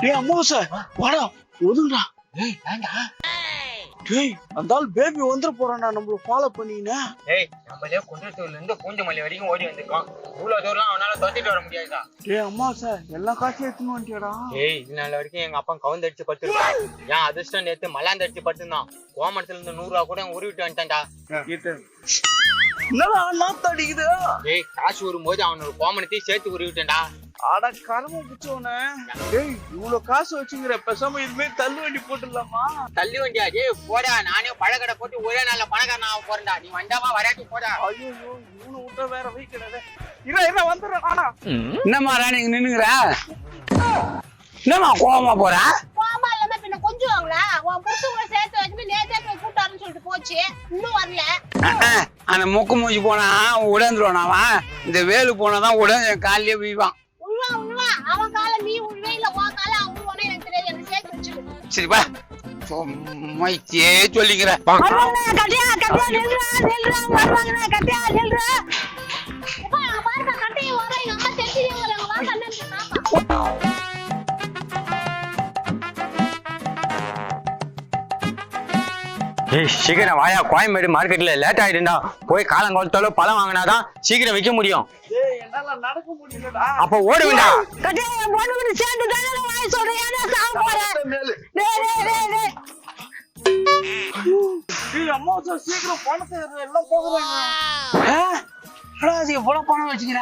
டேய் அம்மாவாசை வாடா ஒதுங்கடா. ஏய் வேண்டா டேய் அந்த ஆள் பேபி வந்துட போறான்டா நம்மள ஃபாலோ பண்ணினா ஏய் நம்மளே குன்றத்தூர்ல இருந்து வரைக்கும் ஓடி வந்திருக்கோம். இவ்வளவு தூரம் அவனால தொத்திட்டு வர முடியாதுடா. டேய் அம்மாவாசை எல்லா காசையும் எடுத்துன்னு வந்துட்டியாடா. ஏய் இது நாள் வரைக்கும் எங்க அப்பா கவுந்தடிச்சு படுத்துருக்கான் ஏன் அதிர்ஷ்டம் நேத்து மலாந்தடிச்சு படுத்திருந்தான். கோமரத்துல இருந்து நூறு ரூபா கூட உருவிட்டு வந்துட்டான்டா. என்னடா நாத்து அடிக்குது ஏய் காசு வரும்போது அவனோட கோமணத்தையும் சேர்த்து உருவிட்டேன்டா அட கரும பிடிச்சவன டேய் இவ்வளவு காசு வச்சுங்கிற பேசாம இதுமே தள்ளு வண்டி போட்டுடலாமா? தள்ளி வண்டியா? டேய் போடா நானே பழக்கடை போட்டு ஒரே நாள்ல பணக்காரன் ஆக போறேன்டா. நீ வந்தாவா வராட்டி போடா. ஐயோ இவனை விட்டா வேற வைக்கிறாரு இரு இரு வந்துடுறேன் நானா என்னம்மா ராணி நின்னுங்கிற என்னம்மா கோவமா போற? கோமா இல்லாம பின்ன கொஞ்சம் வாங்கல உன் புருஷன் கூட சேர்த்து வச்சுட்டு நேத்தே போய் கூட்டாருன்னு சொல்லிட்டு போச்சு. இன்னும் வரல. அந்த முக்கு மூஞ்சி போனா உடந்துருவான் அவன் இந்த வேலு போனாதான் உடனே காலிலே வீவான். அவன் கால நீ உள்வே இல்ல உன் கால அவன் உள்வானே எனக்கு தெரியாது. எனக்கு சேர்த்து வச்சிரு சரிப்பா சும்மைச்சே சொல்லிக்கிற. கட்டியா கட்டியா நில்றா நில்றா வருவாங்க கட்டியா நில்றா. அப்பா பாருங்க கட்டையை வர எங்க அம்மா தெரிஞ்சுங்க வா கண்ணு பாப்பா. ஏய் சீக்கிரம் வாயா கோயம்பேடு மார்க்கெட்ல லேட் ஆயிடுண்டா போய் காலங்காலத்தோட பழம் வாங்கினாதான் சீக்கிரம் விற்க முடியும். டேய் என்னால நடக்க முடியலடா. அப்ப ஓடுவேண்டா கட்டியா என் பொண்ணு கூட சேர்ந்து தானே வாய் சொல்றேன். ஏன்னா சாவ போறேன். டேய் டேய் டேய் டேய். டேய் அம்மாவாசை சீக்கிரம் பணத்தை எல்லாம் போகுறாங்க எவ்வளவு பணம் வச்சுக்கிற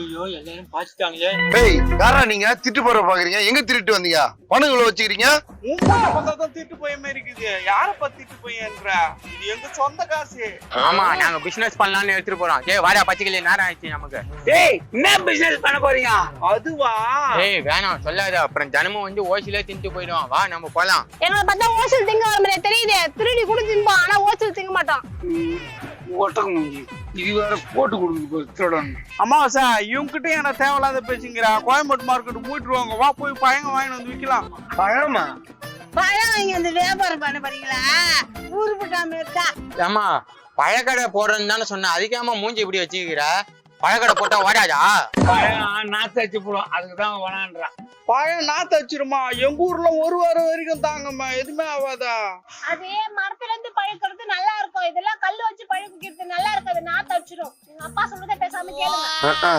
ஐயோ எல்லாரும் பாத்துட்டாங்களே. டேய் யாரா நீங்க? திட்டு போற பாக்குறீங்க? எங்க திருட்டு வந்தீங்க? இவ்வளவு வச்சுக்கிறீங்க? பொண்ணை பார்த்தா தான் திட்டு போய் மாதிரி இருக்குது? யார பத்தி திட்டு போயன்ற? இது எங்க சொந்த காசு. ஆமா நாங்க பிசினஸ் பண்ணலாம்னு எடுத்துட்டு போறோம். ஏய் வாடா பச்சைக்கிளி நேரம் ஆயிடுச்சு நமக்கு. டேய் என்ன பிசினஸ் பண்ண போறீங்க? அதுவா? ஏய் வேணாம் சொல்லாத. அப்புறம் தினமும் வந்து ஓசிலே தின்ட்டு போயிடுவான் வா நம்ம போலாம். எங்களை பார்த்தா ஓசல் திங்க வர மாதிரி தெரியுது. திருடி கூட தின்போம் ஆனா ஓசல் திங்க மாட்டோம் ஒட்டகம் மூஞ்சி இது வேற போட்டு கொடுங்க திருடணும் அம்மாவாசை இவங்கிட்ட என்ன தேவையில்லாத பேசுங்கிறா கோயம்பேடு மார்க்கெட் மூட்டுருவாங்க வா போய் பழங்க வாங்கிட்டு வந்து விக்கலாம். பழமா? பழம் வாங்கி வந்து வியாபாரம் பண்ண போறீங்களா? ஊரு போட்டாம இருக்கா? ஏமா பழக்கடை போடுறேன்னு தானே சொன்னேன். அதுக்காம மூஞ்சி இப்படி வச்சுக்கிற? பழக்கடை போட்டா ஓடாதா? பழம் நாத்தடிச்சு போடும். அதுக்கு தான் வேணான்றான் பழம் நாத்து வச்சிருமா எங்க ஊர்ல ஒரு வாரம் வரைக்கும் தாங்கம்மா. எதுவுமே ஆகாதா அதே மரத்துல இருந்து பழுக்கிறது நல்லா இருக்கும். இதெல்லாம் கல்லு வச்சு பழுக்கிறது நல்லா இருக்காது நாத்து வச்சிரும் எங்க அப்பா சொல்றதை பேசாம கேளுங்க.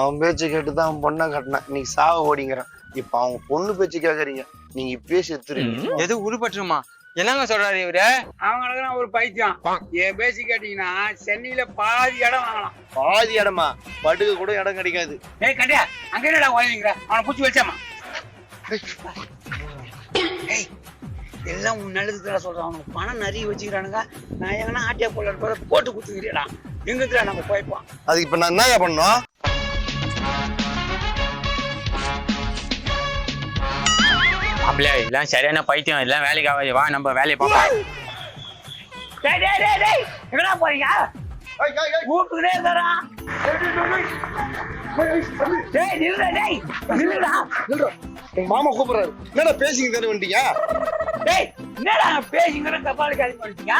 அவன் பேச்சு கேட்டுதான் அவன் பொண்ணை கட்டினான். இன்னைக்கு சாவ ஓடிங்கிறான். இப்ப அவங்க பொண்ணு பேச்சு கேக்குறீங்க. நீங்க இப்பயே செத்துருவீங்க. எது உருப்பட்டுருமா? என்னங்க சொல்றாரு இவரு? அவங்களுக்கு ஒரு பைத்தியம். என் பேசி கேட்டீங்கன்னா சென்னையில பாதி இடம் வாங்கலாம். பாதி இடமா? படுக்க கூட இடம் கிடைக்காது. ஏய் கண்டியா அங்க என்னடா ஓய்வீங்கிற அவனை பூச்சி வச்சாமா ஏய் எல்லாம் உன் நல்லதுக்கு சொல்றான். அவனுக்கு பணம் நிறைய வச்சுக்கிறானுங்க. நான் எங்கன்னா ஆட்டியா போல போட்டு குத்துக்கிறீடா எங்க நம்ம போய்ப்போம்? அதுக்கு இப்ப நான் என்னயா பண்ணோம் அப்படியே எல்லாம் சரியான பைத்தியம். எல்லாம் வேலைக்கு ஆகாது. வா நம்ம வேலையை பார்ப்போம். டேய் டேய் டேய் டேய். எங்கடா போறீங்க? கூப்பிட்டுக்கிட்டே இருந்தாரா டேய் நில்லுடா டேய். நில்லுடா. உங்க மாமா கூப்பிடுறாரு. என்னடா பேசிங்க தானே வந்துட்டீங்க டேய் என்னடா பேசிங்கிற கபால் காலி பண்ணிட்டீங்க?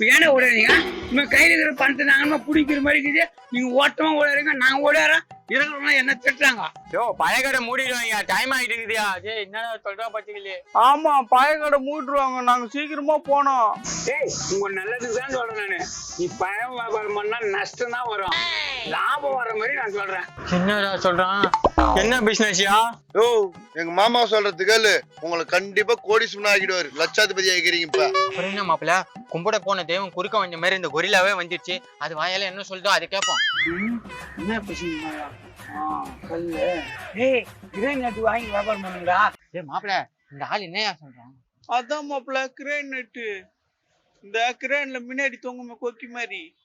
ஏன்னா ஓடுறீங்க? இவன் கையில இருக்கிற பணத்தை நாங்க பிடிக்கிற மாதிரி இருக்குது. நீங்க ஓட்டமா ஓடுறீங்க நாங்க ஓடுறோம் இருக்கிறவங்க என்ன திட்டுறாங்க? யோ பழக்கடை மூடிடுவாங்க. டைம் ஆயிட்டு இருக்குதியா. டேய் என்னடா சொல்றா பச்சைக்கிளி? ஆமா பழைய கடை மூட்டுருவாங்க நாங்க சீக்கிரமா போனோம். டேய் உங்க நல்லதுக்கு தான் சொல்றேன் நானு. நீ பழம் வியாபாரம் பண்ணா நஷ்டம் தான் வரும். லாபம் வர மாதிரி நான் சொல்றேன். என்னடா சொல்றான்? என்ன பிசினஸ்யா யோ? எங்க மாமா சொல்றது கேளு. உங்களை கண்டிப்பா கோடீஸ்வரன் ஆகிடுவாரு லட்சாதிபதி ஆகிறீங்க இப்ப. என்ன மாப்பிள கும்பிட போன தெய்வம் குறுக்க வந்த மாதிரி இந்த கொரில்லாவே வந்துருச்சு. அது வாயால என்ன சொல்லுதோ அதை கேட்போம். என்ன வாங்கி வியாபாரம் பண்ணுங்கடா. டேய் மாப்பிள இந்த ஆள் என்னையா சொல்றான்? அதான் மாப்பிள்ள கிரேன் நெட்டு இந்த கிரேன்ல முன்னாடி தொங்குமே கொக்கி மாதிரி.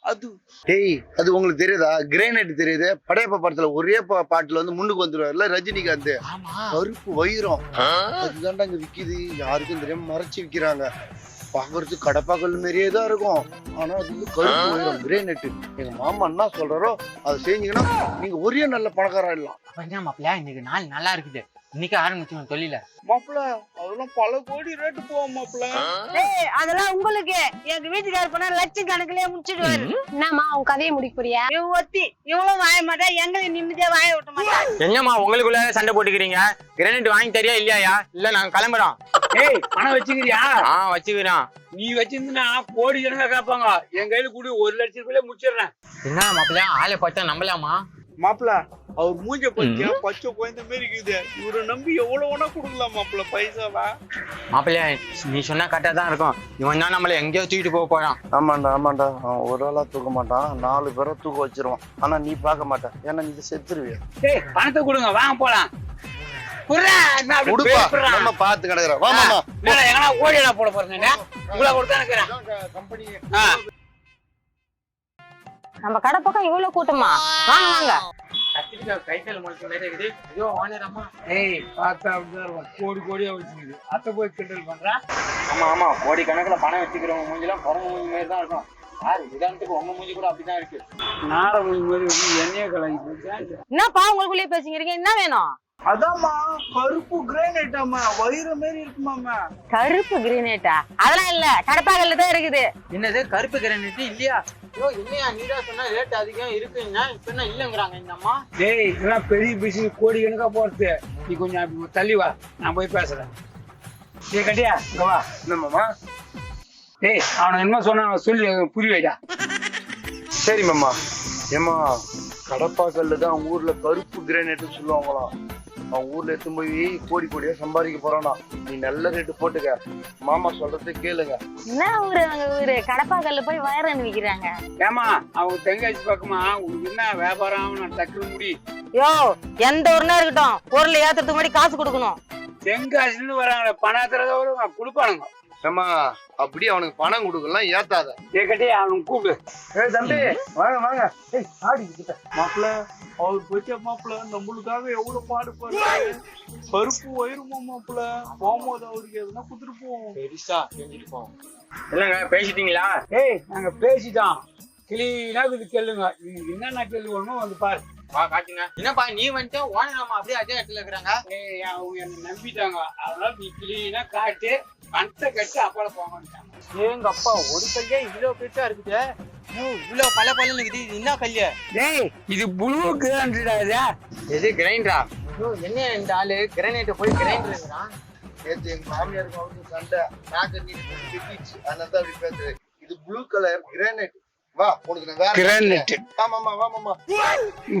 அது. டேய் அது உங்களுக்கு தெரியுதா? கிரேனைட் தெரியுது. படையப்பா படத்துல ஒரே பா- பாட்டுல வந்து முன்னுக்கு வந்துருவாருல ரஜினிகாந்த். ஆமா. கருப்பு வைரம். அதுதான்டா இங்க விக்குது. யாருக்கும் தெரியாம மறைச்சு விக்கிறாங்க. பாக்குறதுக்கு கடப்பாக்கல் மாதிரியே தான் இருக்கும். ஆனா அது வந்து கருப்பு உயரம் கிரேனெட் எங்க மாமா என்ன சொல்றாரோ அதை செஞ்சீங்கன்னா நீங்க ஒரே நல்ல பணக்காரா என்ன மாப்பிள்ள இன்னைக்கு நாள் நல்லா இருக்குது. இன்னைக்கு ஆரம்பிச்சோம் தொழில. மாப்பிள அதெல்லாம் பல கோடி ரேட்டு போவோம் மாப்பிள. ஏய் அதெல்லாம் உங்களுக்கு. எங்க வீட்டுக்காரர் போனா லட்சம் கணக்குலயே முடிச்சிடுவாரு. என்னம்மா உன் கதையை முடிக்க போறியா? இவ ஒத்தி இவளும் வாய மாட்டா எங்களை நிம்மதியா வாய விட்ட மாட்டா. என்னம்மா உங்களுக்குள்ள சண்டை போட்டுக்கிறீங்க? கிரானைட் வாங்கி தரியா இல்லையா? இல்ல நாங்க கிளம்புறோம். ஏய் பணம் வச்சுக்கிறியா? ஆ வச்சுக்கிறோம். நீ வச்சிருந்தா கோடி கணக்கா கேட்பாங்க. என் கையில கூடி ஒரு லட்சத்துக்குள்ளே முடிச்சிடுறேன். என்ன மாப்பிள்ள ஆளை பார்த்தா நம்பலாமா? மாப்பிள அவர் மூஞ்ச பத்தியா பச்சை குழந்தை மாதிரி இருக்குது இவரை நம்பி எவ்வளவு வேணா கொடுக்கலாம் மாப்பிள பைசாவா? மாப்பிள்ள நீ சொன்னா கரெக்டா தான் இருக்கும். இவன் தான் நம்மள எங்கேயோ தூக்கிட்டு போக போறான். ஆமாண்டா ஆமாண்டா. அவன் ஒரு ஆளா தூக்க மாட்டான். நாலு பேரை தூக்க வச்சிருவான். ஆனா நீ பார்க்க மாட்ட. ஏன்னா நீ செத்துருவிய? பணத்தை கொடுங்க வாங்க போலாம்? நம்ம பாத்து கிடக்குறோம். ஓடிடா போட போறேன். உங்களை கொடுத்தா இருக்கிறேன் நம்ம கடை பக்கம் இவ்வளவு கூட்டமா? வாங்க வாங்க. மாதிரி. கோடி கோடியா வச்சுக்குது அத்தை போய் கிண்டல் பண்றான் ஆமா ஆமா. கோடி கணக்குல பணம் வச்சுக்கிறவங்க மூஞ்சிலாம் குரங்கு மூஞ்சி மாதிரி தான் இருக்கும். யாரு? உதாரணத்துக்கு உங்க மூஞ்சி கூட அப்படிதான் இருக்கு. மாதிரி எண்ணெயை கலங்கி போச்சு என்னப்பா உங்களுக்குள்ளேயே பேசிக்கிறீங்க? என்ன வேணும்? அதாம்மா கருப்பு கிரானைட்டாமா வயிறு மாதிரி இருக்குமாமா கருப்பு கிரீனேட்டா அதெல்லாம் இல்ல கடப்பாக்கல்ல தான் இருக்குது. என்னது கருப்பு கிரானைட் இல்லையா? ஐயோ இல்லையா நீதான் சொன்னா ரேட் அதிகம் இருக்குங்க இப்ப என்ன இல்லங்கிறாங்க இந்த அம்மா? டேய் இதெல்லாம் பெரிய பிசினஸ் கோடி கணக்கா போறது. நீ கொஞ்சம் அப்படி தள்ளி வா நான் போய் பேசுறேன். டேய் கட்டியா இங்க வா. என்னமாமா டேய் அவனை என்ன சொன்னா சொல்லி புரிய வைடா. சரி மாமா. ஏமா கடப்பாக்கல்ல தான் ஊர்ல கருப்பு கிரானைட் சொல்லுவாங்களாம். அவன் ஊர்ல எடுத்து போய் கோடி கோடியா சம்பாதிக்க போறானா. நீ நல்ல ரேட்டு போட்டுக்க. மாமா சொல்றதை கேளுங்க. என்ன ஊரு அவங்க ஊரு? கடப்பாக்கல்ல போய் வயரன் விக்கிறாங்க ஏமா அவங்க தெங்காசி பக்கமா உனக்கு என்ன வியாபாரம் நான் டக்குனு முடி. யோ எந்த ஊர்னா இருக்கட்டும் பொருள் ஏத்துறதுக்கு முன்னாடி காசு கொடுக்கணும். தென்காசில இருந்து வராங்க பணத்துல வரும் கொடுப்பானுங்க. ஏமா அப்படி அவனுக்கு பணம் கொடுக்கலாம் ஏத்தாத. டேய் கட்டி அவனுக்கு கூப்பிடு. ஏய் தம்பி வாங்க வாங்க. ஏய் ஆடி கிட்ட. மாப்பிள அவர் பச்சை மாப்பிள நம்மளுக்காக எவ்வளவு பாடுபடுறாரு? கருப்பு வயிறுமா மாப்பிள? போகும்போது அவருக்கு எதுனா குடுத்துட்டு போவோம். பெருசா செஞ்சுட்டு போவோம். இல்லங்க பேசிட்டீங்களா? ஏய் நாங்க பேசிட்டோம். கிளீனா இது கேளுங்க. நீங்க என்னென்ன கேள்வி வேணுமோ வந்து பாரு. வா காட்டுங்க. என்னப்பா நீ வந்துட்டு ஓனர் அம்மா அப்படியே அதே இடத்துல இருக்கிறாங்க? ஏய் அவங்க என்ன நம்பிட்டாங்க. அதனால நீ கிளீனா காட்டு. பணத்தை கட்டு அப்பால போங்க எங்க அப்பா ஒரு கல்லே இவ்வளவு பெருசா இருக்குது? இவ்வளவு பல பல இருக்குது இது என்ன கல்யா டேய் இது புளூ கிராண்டடா இது? எது கிரைண்டரா என்ன இந்த ஆளு? கிரைனைட் போய் கிரைண்டர் நேத்து எங்க மாமியாருக்கு அவருக்கு சண்டை. நாக்கு நீ கட்டிச்சு அதனால தான் அப்படி பேசுறது இது ப்ளூ கலர் கிரானைட் வா உனக்கு நான் வேற Granite. ஆமாமா வாமாமா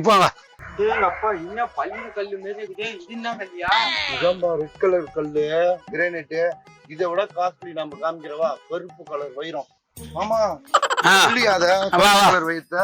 போங்க எங்க அப்பா என்ன பல்லு கல்லு மாரி இருக்குது? இது என்ன கல்யா இதாம்பா ரெட் கலர் கல்லு. கிரானைட் இதை விட காஸ்ட்லி நம்ம காமிக்கிறவா? கருப்பு கலர் வைரம். ஆமா. கலர் வைத்த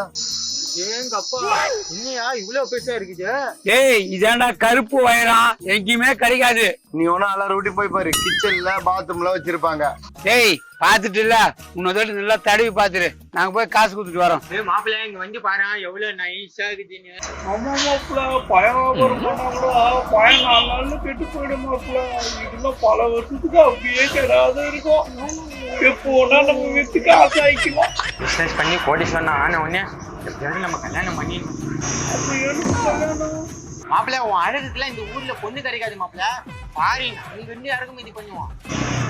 என்னையா இவ்வளவு பெருசா இருக்குது. டேய் இதாண்டா கருப்பு வைரம் எங்கேயுமே கிடைக்காது. நீ ஒன்னும் எல்லாரும் வீட்டு போய் பாரு. கிச்சன்ல பாத்ரூம்ல வச்சிருப்பாங்க. டேய் பாத்துட்டு இல்ல. உன்னதோட நல்லா தடவி பாத்துரு நாங்க போய் காசு கொடுத்துட்டு வரோம். ஏய் மாப்பிள்ளை இங்க வந்து பாரு. எவ்வளவு நைஸா இருக்குதுன்னு ஆமா மாப்பிள பயம் வியாபாரம் பண்ணா கூட. பயம் நாலு நாள்ல கெட்டு போயிடும் மாப்பிள இதெல்லாம் பல வருஷத்துக்கு அப்படியே கெடாத இருக்கும். எப்போனா நம்ம வித்துக்கு ஆசை ஆயிக்கலாம். பிசினஸ் பண்ணி கோடீஸ்வரன் ஆன உடனே எப்படியாவது நம்ம கல்யாணம் பண்ணி அப்படி எனக்கு கல்யாணம் மாப்பிள்ள உன் அழகுக்குலாம் இந்த ஊர்ல பொண்ணு கிடைக்காது மாப்பிள்ள. பாரின். அங்க இருந்து இறக்குமதி பண்ணுவான்.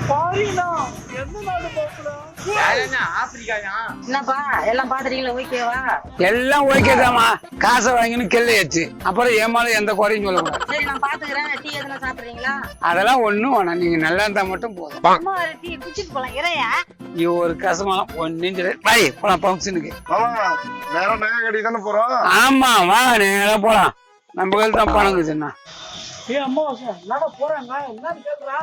பாரினா எந்த நாடு மாப்பிள வேற என்ன ஆப்பிரிக்காயா? என்னப்பா எல்லாம் பாத்துறீங்களா ஓகேவா? எல்லாம் ஓகே தாமா காசை வாங்கின்னு கெல்லையாச்சு அப்புறம் ஏமால எந்த குறையும் சொல்லக்கூடாது. சரி நான் பாத்துக்கிறேன் டீ எதுனா சாப்பிடுறீங்களா? அதெல்லாம் ஒண்ணும் வேணாம். நீங்க நல்லா இருந்தா மட்டும் போதும். அம்மா ஒரு டீ குடிச்சிட்டு போலாம். இறையா? நீ ஒரு கசமாலாம் ஒன்னும் சொல்லு. பாய் போலாம் ஃபங்க்ஷனுக்கு ஆமா நேரம் நகை கட்டி தானே போறோம்? ஆமா வா நேரா போலாம். நம்ம கையில் தான் பணம் இருக்குதுண்ணா ஏ அம்மா என்னடா போறாங்க? என்னன்னு கேக்குறா.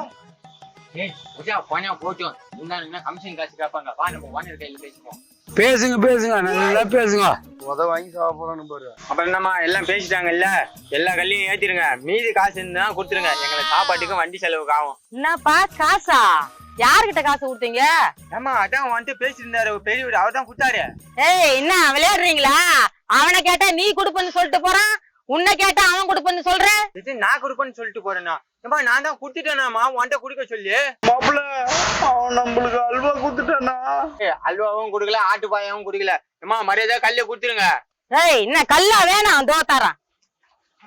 ஏய் பூஜா போனா போட்டும் என்ன கமிஷன் காசு கேட்பாங்க வா நம்ம ஓனர் கையில பேசிப்போம். பேசுங்க பேசுங்க நல்லா பேசுங்க. முத வாங்கி சாப்பிட போறோம்னு பாரு. அப்புறம் என்னம்மா எல்லாம் பேசிட்டாங்கல்ல? எல்லா கல்லையும் ஏத்திருங்க மீதி காசு இருந்தா கொடுத்துருங்க. எங்களை சாப்பாட்டுக்கும் வண்டி செலவுக்கு ஆகும். என்னப்பா காசா? யாருகிட்ட காசு கொடுத்தீங்க? ஆமா அதான் வந்துட்டு பேசியிருந்தாரு. பெரியவர் அவர் தான் கொடுத்தாரு. ஏய் என்ன விளையாடுறீங்களா? அவனை கேட்டா நீ கொடுப்பன்னு சொல்லிட்டு போறான். உன்னை கேட்டா அவன் கொடுப்பேன்னு சொல்றேன் இது நான் கொடுப்பேன்னு சொல்லிட்டு போறேனா? ஏமா நான் தான் குடுத்துட்டேனாமா உன்கிட்ட குடுக்க சொல்லி. மாப்பிள்ள அவன் நம்மளுக்கு அல்வா குத்துட்டானா ஏய், அல்வாவும் குடுக்கல ஆட்டு பாயாவும் குடுக்கல. ஏமா மரியாதை கல்ல குடுத்துருங்க. ஏய் என்ன கல்லா வேணாம் தோத்தாரான்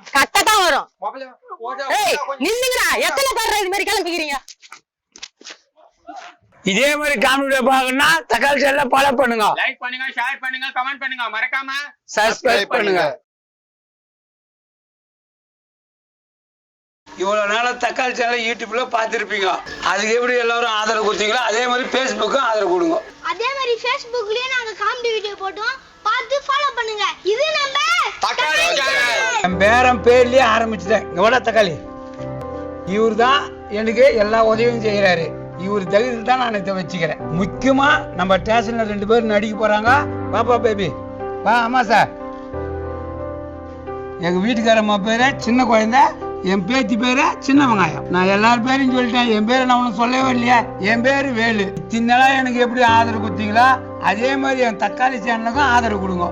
கட்டதான் வரும். ஏய். நில்லுங்கடா எத்தனை பேர் இது மாதிரி கிளம்பிக்கிறீங்க? இதே மாதிரி காமெடியை பார்க்கணும்னா தக்காளி சேனலை ஃபாலோ பண்ணுங்க. லைக் பண்ணுங்க ஷேர் பண்ணுங்க கமெண்ட் பண்ணுங்க மறக்காம. சப்ஸ்கிரைப் பண்ணுங்க. இவ்வளவு நாளா தக்காளி சேனல் யூடியூப்ல பார்த்துருப்பீங்க. அதுக்கு எப்படி எல்லாரும் ஆதரவு கொடுத்தீங்களோ அதே மாதிரி ஃபேஸ்புக்கும் ஆதரவு கொடுங்க. அதே மாதிரி ஃபேஸ்புக்லயும் நாங்க காமெடி வீடியோ போட்டோம். பார்த்து ஃபாலோ பண்ணுங்க. இது நம்ம தக்காளி சேனல். என் பேரன் பேர்லயே ஆரம்பிச்சுட்டேன். இங்க வாடா தக்காளி. இவர் தான் எனக்கு எல்லா உதவியும் செய்யறாரு இவர் தகுதியில் தான் நான் இதை வச்சுக்கிறேன். முக்கியமா நம்ம ஸ்டேஷன்ல ரெண்டு பேரும் நடிக்க போறாங்க. பாப்பா பேபி. வா ஆமா சார் எங்க வீட்டுக்காரம்மா பேரு சின்ன குழந்தை. என் பேத்தி பேரு? சின்ன வெங்காயம். நான் எல்லார் பேரையும் சொல்லிட்டேன். என் பேரை நான் உனக்கு சொல்லவே இல்லையா. என் பேரு வேலு. இத்தனை எனக்கு எப்படி ஆதரவு கொடுத்தீங்களோ அதே மாதிரி என் தக்காளி சேனலுக்கும் ஆதரவு கொடுங்க.